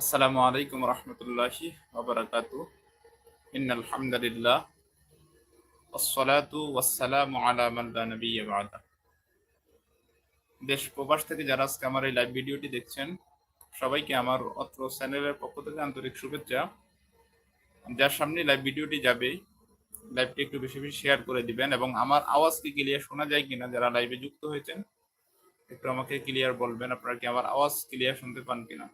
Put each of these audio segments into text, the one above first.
আসসালামু আলাইকুম রহমতুল্লাহি ওবরাকাতু ইন্নাল হামদুলিল্লাহ। ওয়াসসালাতু ওয়াসসালামু আলা দেশ প্রবাস থেকে যারা আজকে আমার এই লাইভ ভিডিওটি দেখছেন, সবাইকে আমার অত্র চ্যানেলের পক্ষ থেকে আন্তরিক শুভেচ্ছা। যার সামনে লাইভ ভিডিওটি যাবে লাইভটি একটু বেশি বেশি শেয়ার করে দিবেন এবং আমার আওয়াজ কি ক্লিয়ার শোনা যায় কিনা যারা লাইভে যুক্ত হয়েছেন, একটু আমাকে ক্লিয়ার বলবেন, আপনারা কি আমার আওয়াজ ক্লিয়ার শুনতে পান কিনা?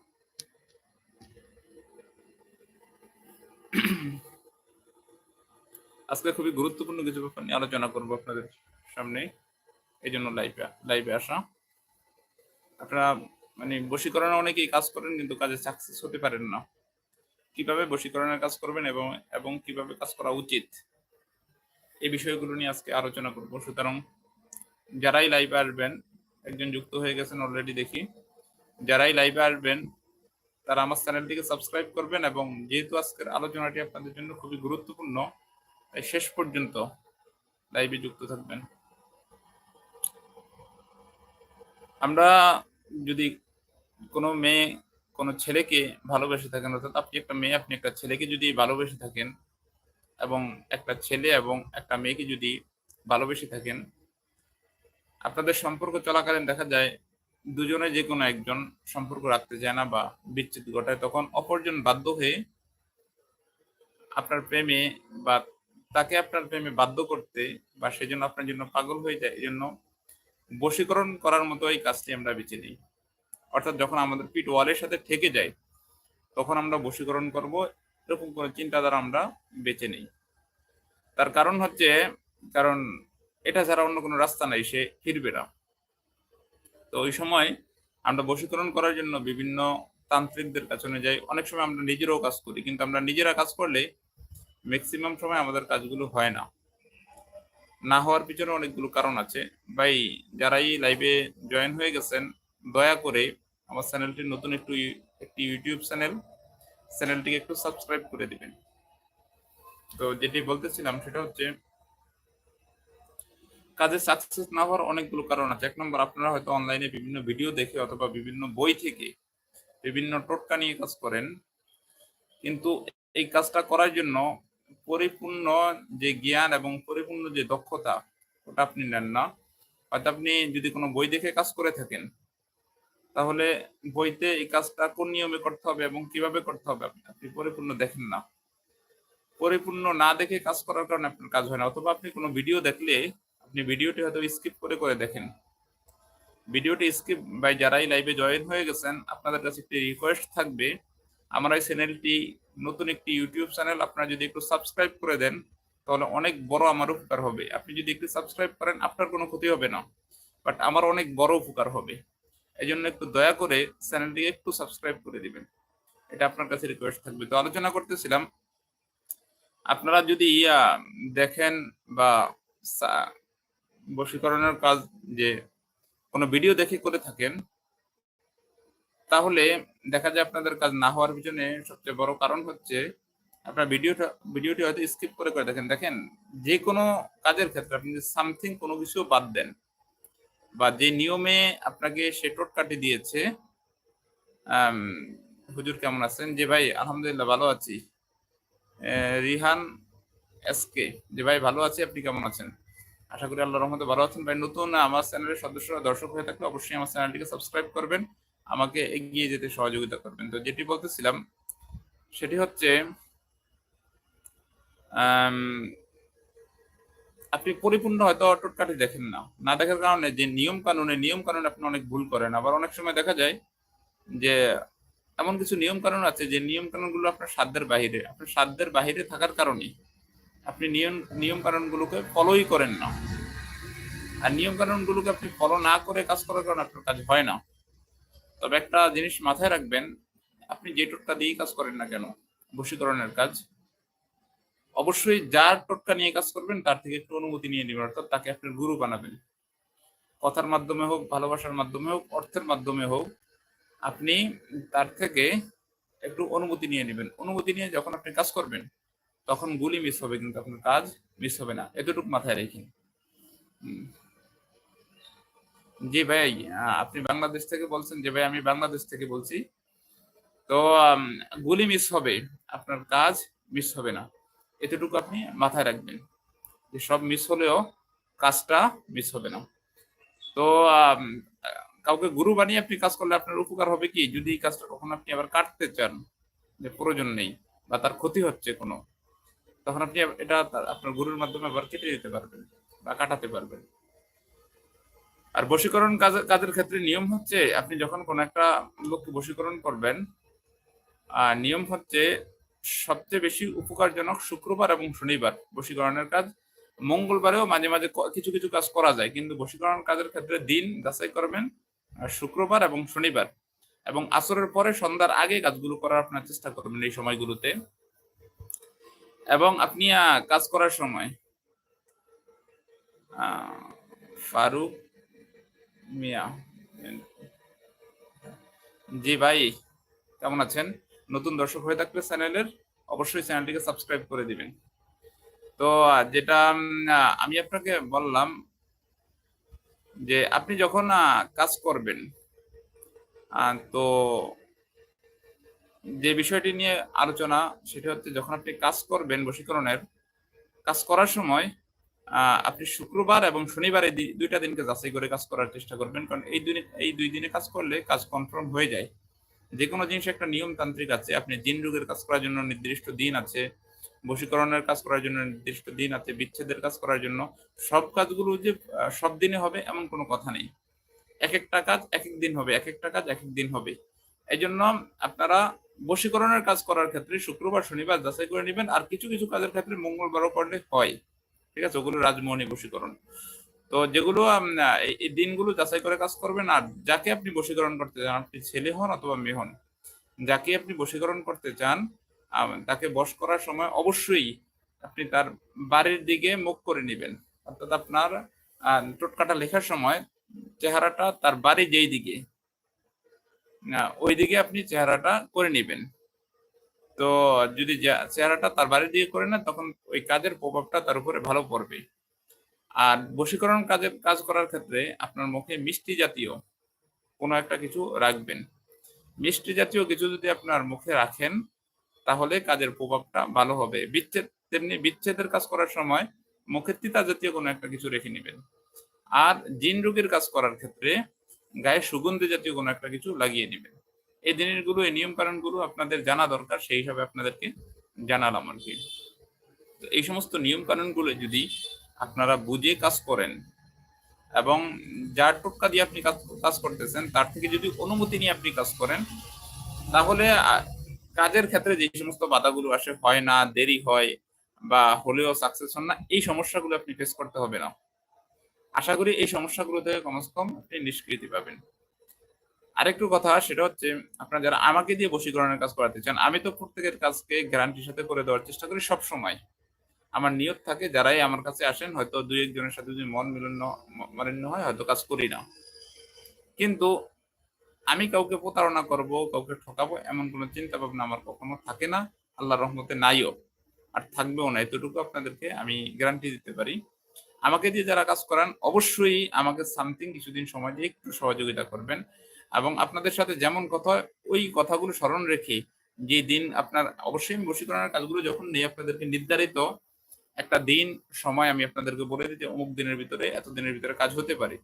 আজকে খুবই গুরুত্বপূর্ণ কিছু ব্যাপার নিয়ে আলোচনা করব আপনাদের সামনে এই জন্য লাইভে লাইভে আসা। আপনারা মানে বশীকরণে অনেকেই কাজ করেন, কিন্তু কাজে সাকসেস হতে পারেন না। কীভাবে বশীকরণের কাজ করবেন এবং এবং কীভাবে কাজ করা উচিত? এই বিষয়গুলো নিয়ে আজকে আলোচনা করব। সুতরাং যারাই লাইভে আসবেন, একজন যুক্ত হয়ে গেছেন অলরেডি দেখি। যারাই লাইভে আসবেন তারা আমার চ্যানেলটিকে সাবস্ক্রাইব করবেন এবং যেহেতু আজকের আলোচনাটি আপনাদের জন্য খুবই গুরুত্বপূর্ণ, তাই শেষ পর্যন্ত লাইভে যুক্ত থাকবেন। আমরা যদি কোনো মেয়ে, কোনো ছেলেকে ভালোবেসে থাকেন, অর্থাৎ আপনি একটা মেয়ে, আপনি একটা ছেলেকে যদি ভালোবেসে থাকেন এবং একটা ছেলে এবং একটা মেয়েকে যদি ভালোবেসে থাকেন, আপনাদের সম্পর্ক চলাকালীন দেখা যায় দুজনে যে কোনো একজন সম্পর্ক রাখতে চায় না বা বিচ্ছেদ ঘটায়, তখন অপরজন বাধ্য হয়ে আপনার প্রেমে বা তাকে আপনার প্রেমে বাধ্য করতে বা সেজন্য আপনার জন্য পাগল হয়ে যায় এই জন্য বশীকরণ করার মতো এই কাজটি আমরা বেছে নিই। অর্থাৎ যখন আমাদের পিঠ ওয়ালের সাথে ঠেকে যায়, তখন আমরা বশীকরণ করব, এরকম কোনো চিন্তাধারা আমরা বেছে নিই। তার কারণ হচ্ছে, কারণ এটা ছাড়া অন্য কোনো রাস্তা নাই, সে ফিরবে না। তো ওই সময় আমরা বশীকরণ করার জন্য বিভিন্ন তান্ত্রিকদের কাছে যাই। অনেক সময় আমরা নিজেরাও কাজ করি, কিন্তু আমরা নিজেরা কাজ করলে ম্যাক্সিমাম সময় আমাদের কাজগুলো হয় না। না হওয়ার পিছনে অনেকগুলো কারণ আছে। ভাই, যারাই লাইভে জয়েন হয়ে গেছেন, দয়া করে আমার চ্যানেলটি নতুন একটু একটি ইউটিউব চ্যানেল, চ্যানেলটিকে একটু সাবস্ক্রাইব করে দিবেন। তো যেটি বলতেছিলাম সেটা হচ্ছে কাজে সাকসেস না হওয়ার অনেকগুলো কারণ আছে। এক নম্বর, আপনারা হয়তো অনলাইনে বিভিন্ন ভিডিও দেখে অথবা বিভিন্ন বই থেকে বিভিন্ন টোটকা নিয়ে কাজ করেন। কিন্তু এই কাজটা করার জন্য পরিপূর্ণ যে জ্ঞান এবং পরিপূর্ণ যে দক্ষতা, ওটা আপনি নেন না। হয়তো আপনি যদি কোনো বই দেখে কাজ করে থাকেন, তাহলে বইতে এই কাজটা কোন নিয়মে করতে হবে এবং কীভাবে করতে হবে আপনি? পরিপূর্ণ দেখেন না। পরিপূর্ণ না দেখে কাজ করার কারণে আপনার কাজ হয় না। অথবা আপনি কোনো ভিডিও দেখলে আপনি ভিডিওটি হয়তো স্কিপ করে করে দেখেন। ভিডিওটি স্কিপ বাই যারাই লাইভে জয়েন হয়ে গেছেন, আপনাদের কাছে একটি রিকোয়েস্ট থাকবে। আমার এই চ্যানেলটি নতুন একটি ইউটিউব চ্যানেল আপনারা যদি একটু সাবস্ক্রাইব করে দেন, তাহলে অনেক বড় আমার উপকার হবে। আপনি যদি একটু সাবস্ক্রাইব করেন, আপনার কোনো ক্ষতি হবে না বাট আমার অনেক বড় উপকার হবে। এই জন্য একটু দয়া করে চ্যানেলটি একটু সাবস্ক্রাইব করে দিবেন। এটা আপনার কাছে রিকোয়েস্ট থাকবে। তো আলোচনা করতেছিলাম, আপনারা যদি ইয়া দেখেন বা বশীকরণের কাজ যে কোনো ভিডিও দেখে করে থাকেন, তাহলে দেখা যায় আপনাদের কাজ না হওয়ার পিছনে সবচেয়ে বড় কারণ হচ্ছে আপনার ভিডিওটা, ভিডিওটি হয়তো স্কিপ করে করে দেখেন। দেখেন, যে কোনো কাজের ক্ষেত্রে আপনি সামথিং কোনো কিছু বাদ দেন বা যে নিয়মে আপনাকে সে টোটকাটি দিয়েছে হুজুর কেমন আছেন? যে ভাই, আলহামদুলিল্লাহ ভালো আছি। রিহান এসকে যে ভাই, ভালো আছি, আপনি কেমন আছেন? আশা করি আল্লাহ রহমতে ভালো আছেন। ভাই, নতুন আমার চ্যানেলের সদস্যরা, দর্শক হয়ে থাকলে অবশ্যই আমার চ্যানেলটিকে সাবস্ক্রাইব করবেন, আমাকে এগিয়ে যেতে সহযোগিতা করবেন। তো যেটি বলতেছিলাম, সেটি হচ্ছে আপনি পরিপূর্ণ হয়তো টোটকাটি দেখেন না। না দেখার কারণে যে নিয়ম কানুনে, নিয়ম কানুন আপনি অনেক ভুল করেন। আবার অনেক সময় দেখা যায় যে, এমন কিছু নিয়ম কানুন আছে যে নিয়ম কানুনগুলো আপনার সাধ্যের বাহিরে, আপনার সাধ্যের বাহিরে থাকার কারণে আপনি নিয়ম নিয়ম কানুনগুলোকে ফলোই করেন না। আর নিয়ম কানুনগুলোকে আপনি ফলো না করে কাজ করার কারণে আপনার কাজ হয় না। তবে একটা জিনিস মাথায় রাখবেন, আপনি যে টোটকা দিয়েই কাজ করেন না কেন বশীকরণের কাজ, অবশ্যই যার টোটকা নিয়ে কাজ করবেন, তার থেকে একটু অনুমতি নিয়ে নেবেন, অর্থাৎ তাকে আপনার গুরু বানাবেন। কথার মাধ্যমে হোক, ভালোবাসার মাধ্যমে হোক, অর্থের মাধ্যমে হোক, আপনি তার থেকে একটু অনুমতি নিয়ে নেবেন। অনুমতি নিয়ে যখন আপনি কাজ করবেন তখন গুলি মিস হবে কিন্তু আপনার কাজ মিস হবে না। এতটুকু মাথায় রেখে। জি ভাই আপনি বাংলাদেশ থেকে বলছেন। যে ভাই, আমি বাংলাদেশ থেকে বলছি। তো গুলি মিস হবে। আপনার কাজ মিস হবে না। এতটুকু আপনি মাথায় রাখবেন যে সব মিস হলেও কাজটা মিস হবে না। তো কাউকে গুরু বানিয়ে আপনি কাজ করলে আপনার উপকার হবে কি? যদি এই কাজটা কখনো আপনি আবার কাটতে চান, যে প্রয়োজন নেই বা তার ক্ষতি হচ্ছে কোনো তখন আপনি এটা আপনার গুরুর মাধ্যমে আবার কেটে দিতে পারবেন বা কাটাতে পারবেন। আর বশীকরণ কাজের ক্ষেত্রে নিয়ম হচ্ছে আপনি যখন কোন একটা লোককে বশীকরণ করবেন নিয়ম হচ্ছে সবচেয়ে বেশি উপকারজনক শুক্রবার এবং শনিবার বশীকরণের কাজ। মঙ্গলবারেও মাঝে মাঝে কিছু কিছু কাজ করা যায়, কিন্তু বশীকরণ কাজের ক্ষেত্রে দিন যাচাই করবেন শুক্রবার এবং শনিবার। এবং আসরের পরে সন্ধ্যার আগে কাজগুলো করার আপনার চেষ্টা করবেন এই সময়গুলোতে। এবং আপনি কাজ করার সময় ফারুক মিয়া, জি ভাই, কেমন আছেন? নতুন দর্শক হয়ে থাকলে চ্যানেলের অবশ্যই চ্যানেলটিকে সাবস্ক্রাইব করে দিবেন। তো যেটা আমি আপনাকে বললাম যে আপনি যখন কাজ করবেন তো যে বিষয়টি নিয়ে আলোচনা, সেটা হচ্ছে যখন আপনি কাজ করবেন বশীকরণের, কাজ করার সময় আপনি শুক্রবার এবং শনিবার এই দুইটা দিনকে যাচাই করে কাজ করার চেষ্টা করবেন। কারণ এই দুই এই দুই দিনে কাজ করলে কাজ কনফার্ম হয়ে যায়। যে কোনো জিনিস একটা নিয়মতান্ত্রিক আছে। আপনি জিন রোগের কাজ করার জন্য নির্দিষ্ট দিন আছে। বশীকরণের কাজ করার জন্য নির্দিষ্ট দিন আছে। বিচ্ছেদের কাজ করার জন্য সব কাজগুলো যে সব দিনে হবে এমন কোনো কথা নেই। এক একটা কাজ এক এক দিন হবে। এক একটা কাজ এক এক দিন হবে। এই জন্য আপনারা বশীকরণের কাজ করার ক্ষেত্রে শুক্রবার, শনিবার যাচাই করে নেবেন। আর কিছু কিছু কাজের ক্ষেত্রে মঙ্গলবারও করলে হয়। ঠিক আছে? ওগুলো রাজমোহনী বশীকরণ। তো যেগুলো এই দিনগুলো যাচাই করে কাজ করবেন। আর যাকে আপনি বশীকরণ করতে চান, আপনি ছেলে হন অথবা মেয়ে হন, যাকে আপনি বশীকরণ করতে চান তাকে বশ করার সময় অবশ্যই আপনি তার বাড়ির দিকে মুখ করে নেবেন। অর্থাৎ আপনার টোটকাটা লেখার সময় চেহারাটা তার বাড়ি যেই দিকে না ওই দিকে আপনি চেহারাটা করে নেবেন। তো যদি চেহারাটা তার বাড়ির দিকে করে নেন, তখন ওই কাজের প্রভাবটা তার উপরে ভালো পড়বে। আর বশীকরণ কাজের, কাজ করার ক্ষেত্রে আপনার মুখে মিষ্টি জাতীয় কোনো একটা কিছু রাখবেন। মিষ্টি জাতীয় কিছু যদি আপনার মুখে রাখেন, তাহলে কাজের প্রভাবটা ভালো হবে। বিচ্ছেদ, তেমনি বিচ্ছেদের কাজ করার সময় মুখে তিতা জাতীয় কোনো একটা কিছু রেখে নেবেন। আর জিন রোগের কাজ করার ক্ষেত্রে গায়ে সুগন্ধি জাতীয় কোনো একটা কিছু লাগিয়ে নেবেন। এই জিনিসগুলো এই নিয়ম কারণগুলো আপনাদের জানা দরকার, সেই হিসাবে আপনাদেরকে জানালাম আর কি। তো এই সমস্ত নিয়ম কানুনগুলো যদি আপনারা বুঝে কাজ করেন এবং যার টোটকা দিয়ে আপনি কাজ করতেছেন, তার থেকে যদি অনুমতি নিয়ে আপনি কাজ করেন, তাহলে কাজের ক্ষেত্রে যে সমস্ত বাধাগুলো আসে, হয় না, দেরি হয় বা হলেও সাকসেস হন না, এই সমস্যাগুলো আপনি ফেস করতে হবে না। আশা করি এই সমস্যাগুলো থেকে কমসে কম আপনি নিষ্কৃতি পাবেন। আরেকটু কথা, সেটা হচ্ছে আপনারা যারা আমাকে দিয়ে বশীকরণের কাজ করাতে চান, আমি তো প্রত্যেকের কাজকে গ্যারান্টির সাথে করে দেওয়ার চেষ্টা করি সব সময় আমার নিয়ত থাকে, যারাই আমার কাছে আসেন, হয়তো দুই একজনের সাথে যদি মন মিলন মালিন্য হয়, হয়তো কাজ করি না। কিন্তু আমি কাউকে প্রতারণা করব, কাউকে ঠকাবো, এমন কোনো চিন্তা ভাবনা আমার কখনো থাকে না। আল্লাহর রহমতে নাইও, আর থাকবেও না। এতটুকু আপনাদেরকে আমি গ্যারান্টি দিতে পারি। আমাকে দিয়ে যারা কাজ করান, অবশ্যই আমাকে সামথিং কিছুদিন সময় দিয়ে একটু সহযোগিতা করবেন। এবং আপনাদের সাথে যেমন কথা ওই কথাগুলো স্মরণ রেখে যে দিন আপনার, অবশ্যই আমি বশীকরণের কাজগুলো যখন নেই আপনাদেরকে নির্ধারিত, একটা দিন, সময় আমি আপনাদেরকে বলে যে অমুক দিনের ভিতরে, এত দিনের ভিতরে কাজ হতে পারে।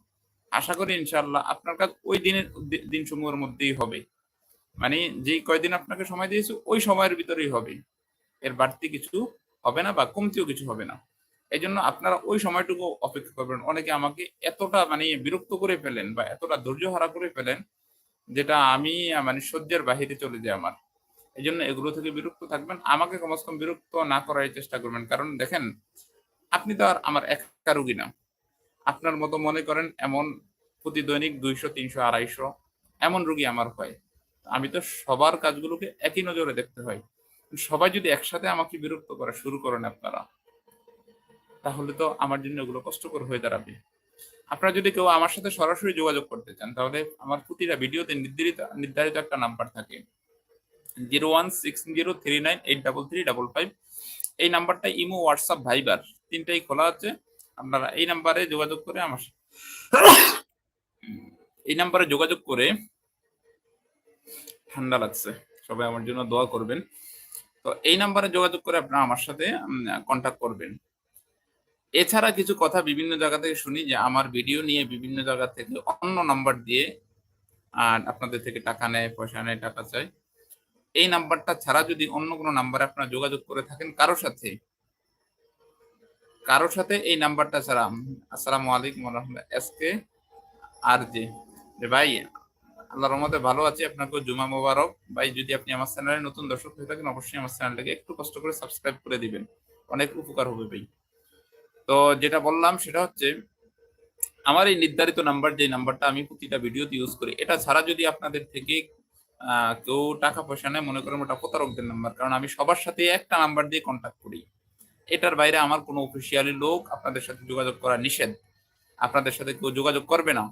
আশা করি ইনশাল্লাহ আপনার কাজ ওই দিনের দিনসমূহের মধ্যেই হবে। মানে যেই কয়দিন আপনাকে সময় দিয়েছে, ওই সময়ের ভিতরেই হবে। এর বাড়তি কিছু হবে না বা কমতিও কিছু হবে না। এই জন্য আপনারা ওই সময়টুকু অপেক্ষা করবেন। অনেকে আমাকে এতটা মানে বিরক্ত করে ফেলেন বা এতটা ধৈর্য হারা করে ফেলেন যেটা আমি মানে সহ্যের বাহিরে চলে যায় আমার। এই জন্য এগুলো থেকে বিরক্ত থাকবেন। আমাকে কমস কম বিরক্ত না করার চেষ্টা করবেন। কারণ দেখেন, আপনি তো আর আমার একা রুগী না। আপনার মতো মনে করেন এমন প্রতি দৈনিক দুইশো, তিনশো, আড়াইশো এমন রুগী আমার হয়। আমি তো সবার কাজগুলোকে একই নজরে দেখতে হয়। সবাই যদি একসাথে আমাকে বিরক্ত করা শুরু করেন আপনারা তাহলে তো আমার জন্য ওগুলো কষ্টকর হয়ে দাঁড়াবে। আপনারা যদি কেউ আমার সাথে সরাসরি যোগাযোগ করতে চান, তাহলে আমার প্রতিটা ভিডিওতে নির্ধারিত নির্ধারিত একটা নাম্বার থাকে। Zero one six zero three nine eight double three double five. এই নাম্বারটা ইমো, হোয়াটসঅ্যাপ, ভাইবার তিনটাই খোলা আছে। আপনারা এই নাম্বারে যোগাযোগ করে আমার এই নাম্বারে যোগাযোগ করে ঠান্ডা লাগছে। সবাই আমার জন্য দোয়া করবেন। তো এই নাম্বারে যোগাযোগ করে আপনারা আমার সাথে কন্ট্যাক্ট করবেন। এছাড়া কিছু কথা বিভিন্ন জায়গা থেকে শুনি যে আমার ভিডিও নিয়ে বিভিন্ন জায়গা থেকে অন্য নাম্বার দিয়ে, আর আপনাদের থেকে টাকা নেয়, পয়সা নেয়, টাকা চায়। এই নাম্বারটা ছাড়া যদি অন্য কোনো নাম্বারে আপনারা যোগাযোগ করে থাকেন, কারোর সাথে কারোর সাথে এই নাম্বারটা ছাড়া, আসসালামু আলাইকুম রহমতুল্লাহ, এস কে আর জে। ভাই, আল্লাহর রহমতে ভালো আছি আপনাকে জুমা মোবারক। ভাই, যদি আপনি আমার চ্যানেলে নতুন দর্শক হয়ে থাকেন, অবশ্যই আমার চ্যানেলটাকে একটু কষ্ট করে সাবস্ক্রাইব করে দিবেন। অনেক উপকার হবে ভাই। তো যেটা বললাম সেটা হচ্ছে, আমার এই নির্ধারিত নাম্বার যে নাম্বারটা আমি প্রতিটা ভিডিওতে ইউজ করি, এটা ছাড়া যদি আপনাদের থেকে কেউ টাকা পয়সা নেয়, মনে করেন ওটা প্রতারকদের নাম্বার কারণ আমি সবার সাথে একটা নাম্বার দিয়ে কন্ট্যাক্ট করি। এটার বাইরে আমার কোনো অফিসিয়ালি লোক আপনাদের সাথে যোগাযোগ করা নিষেধ। আপনাদের সাথে কেউ যোগাযোগ করবে না।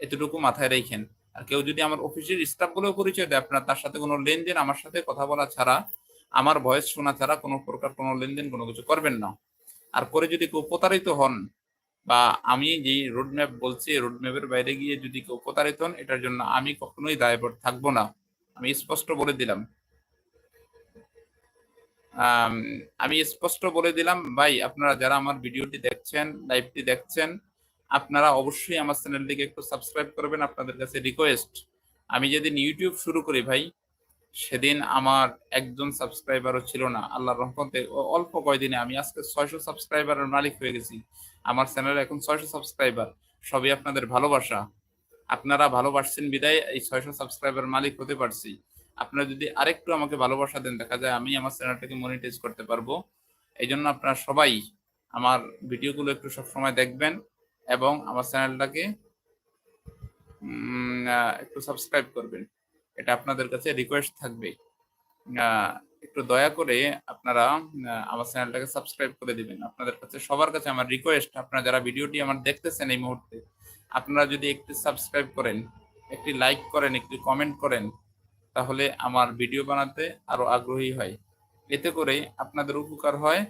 এতটুকু মাথায় রেখেন। আর কেউ যদি আমার অফিসের স্টাফ বলেও পরিচয় দেয়, আপনার তার সাথে কোনো লেনদেন, আমার সাথে কথা বলা ছাড়া, আমার ভয়েস শোনা ছাড়া কোনো প্রকার কোনো লেনদেন কোনো কিছু করবেন না। আর করে যদি কেউ প্রতারিত হন, বা আমি যে রোড ম্যাপ বলছি রোড ম্যাপের বাইরে গিয়ে যদি কেউ প্রতারিত হন, এটার জন্য আমি কখনোই দায়বদ্ধ থাকব না। আমি স্পষ্ট বলে দিলাম। আমি স্পষ্ট বলে দিলাম, ভাই, আপনারা যারা আমার ভিডিওটি দেখছেন, লাইভটি দেখছেন, আপনারা অবশ্যই আমার চ্যানেলটিকে একটু সাবস্ক্রাইব করবেন, আপনাদের কাছে রিকোয়েস্ট আমি যেদিন ইউটিউব শুরু করি, ভাই সেদিন আমার একজন সাবস্ক্রাইবারও ছিল না, আল্লাহর রহমতে। অল্প কয়দিনে আমি আজকে ছয়শো সাবস্ক্রাইবারের মালিক হয়ে গেছি। আমার চ্যানেলে এখন ছয়শো সাবস্ক্রাইবার। সবই আপনাদের ভালোবাসা। আপনারা ভালোবাসছেন বিদায়, এই ছয়শো সাবস্ক্রাইবার মালিক হতে পারছি। আপনারা যদি আরেকটু আমাকে ভালোবাসা দেন, দেখা যায় আমি আমার চ্যানেলটাকে মনিটাইজ করতে পারব। এই জন্য আপনারা সবাই আমার ভিডিওগুলো একটু সবসময় দেখবেন এবং আমার চ্যানেলটাকে একটু সাবস্ক্রাইব করবেন। এটা আপনাদের কাছে রিকোয়েস্ট থাকবে একটু দয়া করে আপনারা আমার চ্যানেলটাকে সাবস্ক্রাইব করে দিবেন। আপনাদের কাছে, সবার কাছে আমার রিকোয়েস্ট আপনারা যারা ভিডিওটি আমার দেখতেছেন এই মুহূর্তে, আপনারা যদি একটু সাবস্ক্রাইব করেন, একটি লাইক করেন, একটি কমেন্ট করেন, তাহলে আমার ভিডিও বানাতে আরও আগ্রহী হয়। এতে করে আপনাদের উপকার হয়।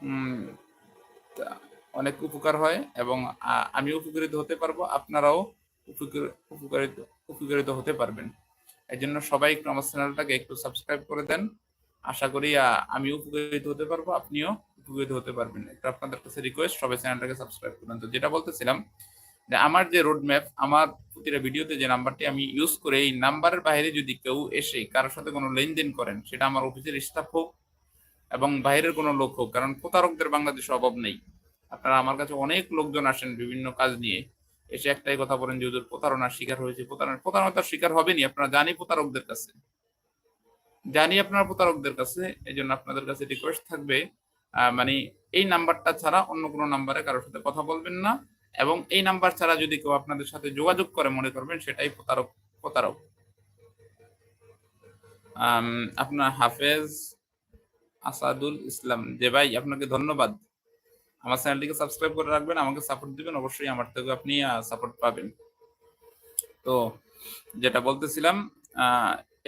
তা- অনেক উপকার হয় এবং আমি উপকৃত হতে পারব, আপনারাও উপকৃ- উপকারিত উপকৃত হতে পারবেন। এই জন্য সবাই একটু আমার চ্যানেলটাকে একটু সাবস্ক্রাইব করে দেন। আশা করি আমি উপকৃত হতে পারব, আপনিও উপকৃত হতে পারবেন। এটা আপনাদের কাছে রিকোয়েস্ট সবাই চ্যানেলটাকে সাবস্ক্রাইব করবেন তো যেটা বলতেছিলাম, যে আমার যে রোড ম্যাপ আমার প্রতিটা ভিডিওতে যে নাম্বারটি আমি ইউজ করে, এই নাম্বারের বাইরে যদি কেউ এসে কারোর সাথে কোনো লেনদেন করেন, সেটা আমার অফিসের স্টাফ হোক এবং বাইরের কোনো লোক হোক, কারণ প্রতারকদের বাংলাদেশে অভাব নেই। আপনারা আমার কাছে অনেক লোকজন আসেন বিভিন্ন কাজ নিয়ে। এসে একটাই কথা বলেন যে ওদের প্রতারণার শিকার হয়েছে, প্রতারণা প্রতারণার শিকার হবেনি আপনারা জানি প্রতারকদের কাছে। জানি আপনার প্রতারকদের কাছে এই জন্য আপনাদের কাছে রিকোয়েস্ট থাকবে মানে এই নাম্বারটা ছাড়া অন্য কোনো নাম্বারে কারোর সাথে কথা বলবেন না, এবং এই নাম্বার ছাড়া যদি কেউ আপনাদের সাথে যোগাযোগ করে মনে করবেন, সেটাই প্রতারক প্রতারক। আপনার হাফেজ আসাদুল ইসলাম, যে ভাই, আপনাকে ধন্যবাদ। আমার চ্যানেলটিকে সাবস্ক্রাইব করে রাখবেন, আমাকে সাপোর্ট দিবেন, অবশ্যই আমার থেকে আপনি সাপোর্ট পাবেন। তো যেটা বলতেছিলাম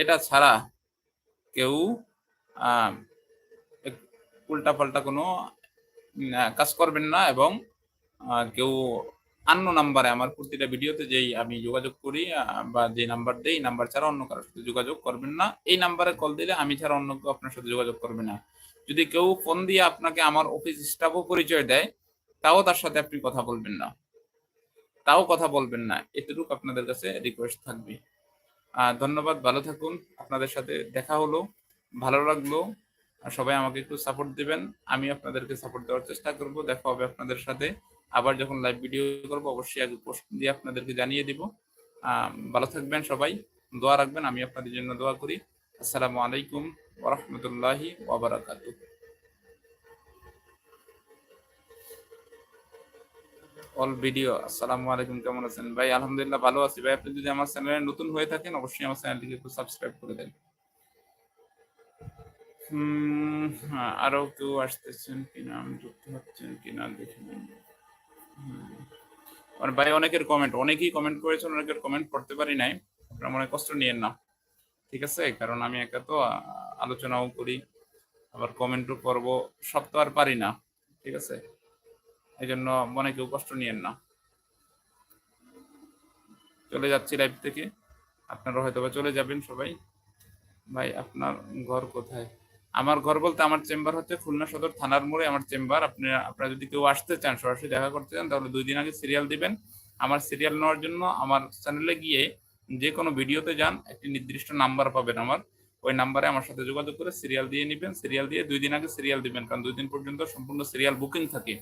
এটা ছাড়া কেউ উল্টা পাল্টা কোনো কাজ করবেন না এবং কেউ অন্য নাম্বারে আমার প্রতিটা ভিডিওতে যেই আমি যোগাযোগ করি বা যে নাম্বার দেই নাম্বার ছাড়া অন্য কারোর সাথে যোগাযোগ করবেন না। এই নাম্বারে কল দিলে আমি ছাড়া অন্য কেউ আপনার সাথে যোগাযোগ করবে না। যদি কেউ ফোন দিয়ে আপনাকে আমার অফিস স্টাফও পরিচয় দেয়, তাও তার সাথে আপনি কথা বলবেন না। তাও কথা বলবেন না। এতটুকু আপনাদের কাছে রিকোয়েস্ট থাকবে। ধন্যবাদ, ভালো থাকুন। আপনাদের সাথে দেখা হলো, ভালো লাগল। সবাই আমাকে একটু সাপোর্ট দিবেন। আমি আপনাদেরকে সাপোর্ট দেওয়ার চেষ্টা করব। দেখা হবে আপনাদের সাথে। আবার যখন লাইভ ভিডিও করব, অবশ্যই আগে পোস্ট দিয়ে আপনাদেরকে জানিয়ে দিব। ভালো থাকবেন সবাই। দোয়া রাখবেন। আমি আপনাদের জন্য দোয়া করি। আসসালামু আলাইকুম। ওরহমতুল্লাহি অল ভিডিও আসসালামু আলাইকুম কেমন আছেন? ভাই আলহামদুলিল্লাহ ভালো আছি। ভাই আপনি যদি আমার চ্যানেলে নতুন হয়ে থাকেন অবশ্যই আমার চ্যানেলটিকে একটু সাবস্ক্রাইব করে দেন। হ্যাঁ, আরও কেউ আসতেছেন কিনা? আমি যুক্ত হচ্ছেন কিনা দেখে। ভাই অনেকের কমেন্ট অনেকেই কমেন্ট করেছেন অনেকের কমেন্ট পড়তে পারি নাই। আপনারা মনে কষ্ট নিয়েন না। ঠিক আছে? কারণ আমি একা তো আলোচনাও করি, আবার কমেন্টও করব, সব তো আর পারি না, ঠিক আছে? এই জন্য মনে কেউ কষ্ট নিয়েন না। চলে যাচ্ছি লাইভ থেকে, আপনারা হয়তো চলে যাবেন সবাই। ভাই, আপনার ঘর কোথায়? আমার ঘর বলতে আমার চেম্বার হচ্ছে খুলনা সদর থানার মোড়ে, আমার চেম্বার। আপনি, আপনারা যদি কেউ আসতে চান, সরাসরি দেখা করতে চান, তাহলে দুই দিন আগে সিরিয়াল দিবেন। আমার সিরিয়াল নেওয়ার জন্য আমার চ্যানেলে গিয়ে যে কোনো ভিডিওতে যান, একটি নির্দিষ্ট নাম্বার পাবেন আমার। ওই নাম্বারে আমার সাথে যোগাযোগ করে সিরিয়াল দিয়ে নেবেন। সিরিয়াল দিয়ে দুই দিন আগে সিরিয়াল দিবেন, কারণ দুই দিন পর্যন্ত সম্পূর্ণ সিরিয়াল বুকিং থাকে।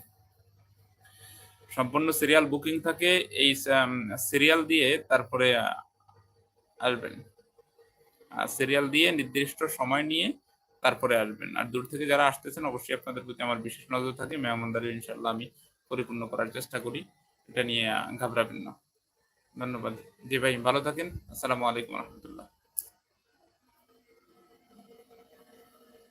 সম্পূর্ণ সিরিয়াল বুকিং থাকে, এই সিরিয়াল দিয়ে তারপরে আসবেন। সিরিয়াল দিয়ে নির্দিষ্ট সময় নিয়ে তারপরে আসবেন। আর দূর থেকে যারা আসতেছেন, অবশ্যই আপনাদের প্রতি আমার বিশেষ নজর থাকে। মেহমানদারি ইনশাল্লাহ আমি পরিপূর্ণ করার চেষ্টা করি। এটা নিয়ে ঘাবড়াবেন না। ধন্যবাদ। জি ভাই ভালো থাকেন। আসসালামু আলাইকুম রহমতুল্লাহ।